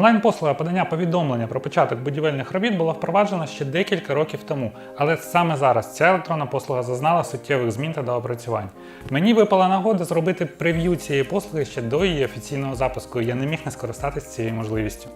Онлайн-послуга подання повідомлення про початок будівельних робіт була впроваджена ще декілька років тому, але саме зараз ця електронна послуга зазнала суттєвих змін та доопрацювань. Мені випала нагода зробити прев'ю цієї послуги ще до її офіційного запуску, я не міг не скористатися цією можливістю.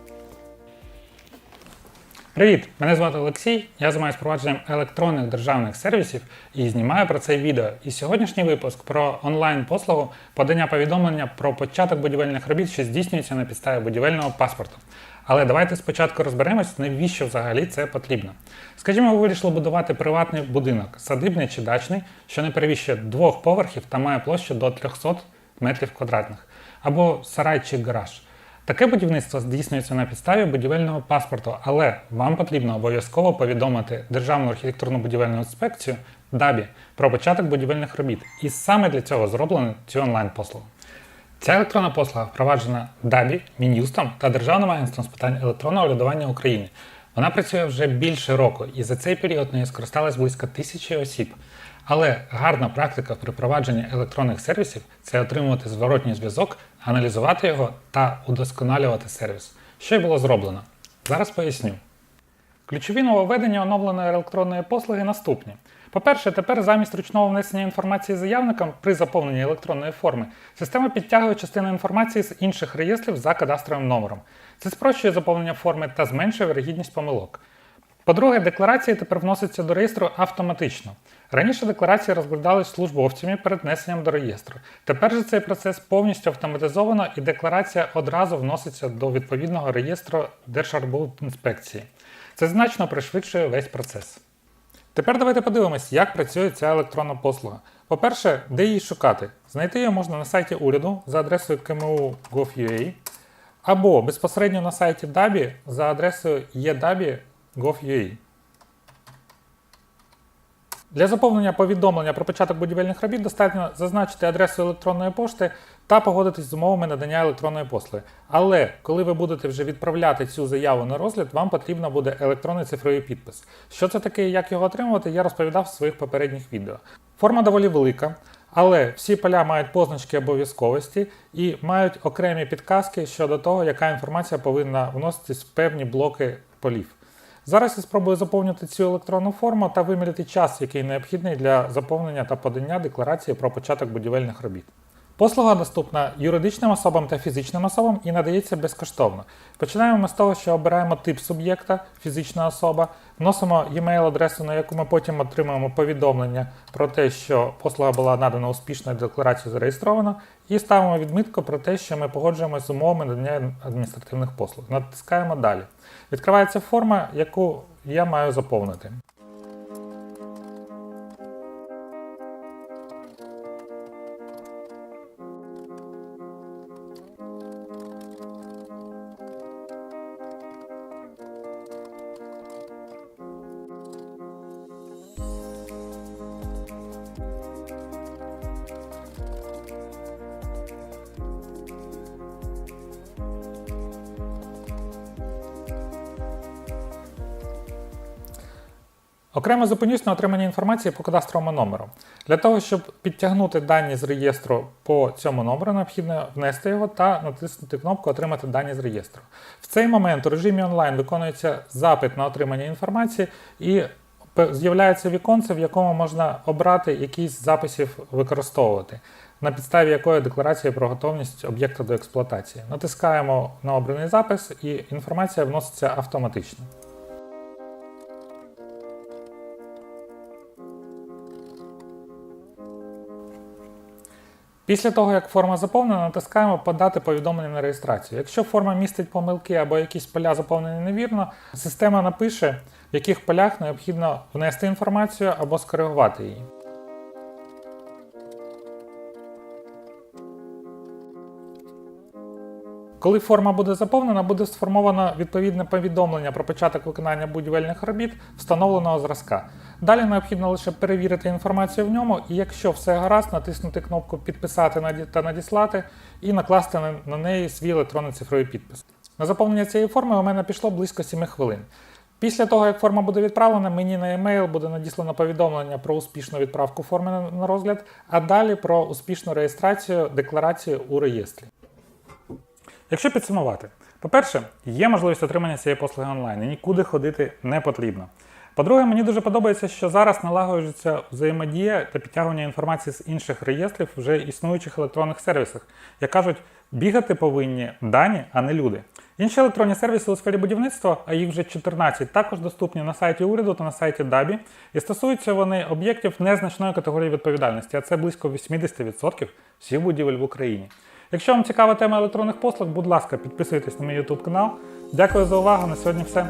Привіт! Мене звати Олексій. Я займаюся впровадженням електронних державних сервісів і знімаю про це відео. І сьогоднішній випуск про онлайн-послугу подання повідомлення про початок будівельних робіт, що здійснюється на підставі будівельного паспорту. Але давайте спочатку розберемось, навіщо взагалі це потрібно. Скажімо, ви вирішили будувати приватний будинок, садибний чи дачний, що не перевищує двох поверхів та має площу до 300 метрів квадратних, або сарай чи гараж. Таке будівництво здійснюється на підставі будівельного паспорту, але вам потрібно обов'язково повідомити Державну архітектурну будівельну інспекцію ДАБІ про початок будівельних робіт. І саме для цього зроблено цю онлайн-послугу. Ця електронна послуга впроваджена ДАБІ, Мін'юстом та Державним агентством з питань електронного урядування України. Вона працює вже більше року, і за цей період нею скористалось близько тисячі осіб. Але гарна практика при провадженні електронних сервісів це отримувати зворотній зв'язок, аналізувати його та удосконалювати сервіс. Що й було зроблено? Зараз поясню. Ключові нововведення оновленої електронної послуги наступні. По-перше, тепер замість ручного внесення інформації заявникам при заповненні електронної форми система підтягує частину інформації з інших реєстрів за кадастровим номером. Це спрощує заповнення форми та зменшує вирогідність помилок. По-друге, декларації тепер вносяться до реєстру автоматично. Раніше декларації розглядались службовцями перед внесенням до реєстру. Тепер же цей процес повністю автоматизовано і декларація одразу вноситься до відповідного реєстру Держарбудінспекції. Це значно пришвидшує весь процес. Тепер давайте подивимось, як працює ця електронна послуга. По-перше, де її шукати? Знайти її можна на сайті уряду за адресою kmu.gov.ua або безпосередньо на сайті DABI за адресою edabi.gov.ua. Для заповнення повідомлення про початок будівельних робіт достатньо зазначити адресу електронної пошти та погодитись з умовами надання електронної послуги. Але коли ви будете вже відправляти цю заяву на розгляд, вам потрібно буде електронний цифровий підпис. Що це таке і як його отримувати, я розповідав в своїх попередніх відео. Форма доволі велика, але всі поля мають позначки обов'язковості і мають окремі підказки щодо того, яка інформація повинна вноситись в певні блоки полів. Зараз я спробую заповнити цю електронну форму та виміряти час, який необхідний для заповнення та подання декларації про початок будівельних робіт. Послуга доступна юридичним особам та фізичним особам і надається безкоштовно. Починаємо ми з того, що обираємо тип суб'єкта, фізична особа, вносимо e-mail адресу, на яку ми потім отримаємо повідомлення про те, що послуга була надана успішно і декларація зареєстрована, і ставимо відмітку про те, що ми погоджуємося з умовами надання адміністративних послуг. Натискаємо далі. Відкривається форма, яку я маю заповнити. Окремо зупинюсь на отриманні інформації по кадастровому номеру. Для того, щоб підтягнути дані з реєстру по цьому номеру, необхідно внести його та натиснути кнопку Отримати дані з реєстру. В цей момент у режимі онлайн виконується запит на отримання інформації і з'являється віконце, в якому можна обрати якийсь з записів використовувати, на підставі якої декларація про готовність об'єкта до експлуатації. Натискаємо на обраний запис і інформація вноситься автоматично. Після того, як форма заповнена, натискаємо Подати повідомлення на реєстрацію. Якщо форма містить помилки або якісь поля заповнені невірно, система напише, в яких полях необхідно внести інформацію або скоригувати її. Коли форма буде заповнена, буде сформовано відповідне повідомлення про початок виконання будівельних робіт встановленого зразка. Далі необхідно лише перевірити інформацію в ньому, і якщо все гаразд, натиснути кнопку Підписати та надіслати і накласти на- неї свій електронний цифровий підпис. На заповнення цієї форми у мене пішло близько 7 хвилин. Після того, як форма буде відправлена, мені на e-mail буде надіслано повідомлення про успішну відправку форми на розгляд, а далі про успішну реєстрацію декларації у реєстрі. Якщо підсумувати, По-перше, є можливість отримання цієї послуги онлайн і нікуди ходити не потрібно. По-друге, мені дуже подобається, що зараз налагоджується взаємодія та підтягування інформації з інших реєстрів вже існуючих електронних сервісах. Як кажуть, бігати повинні дані, а не люди. Інші електронні сервіси у сфері будівництва, а їх вже 14, також доступні на сайті уряду та на сайті ДАБІ, і стосуються вони об'єктів незначної категорії відповідальності, а це близько 80% всіх будівель в Україні. Якщо вам цікава тема електронних послуг, будь ласка, підписуйтесь на мій YouTube канал. Дякую за увагу. На сьогодні все.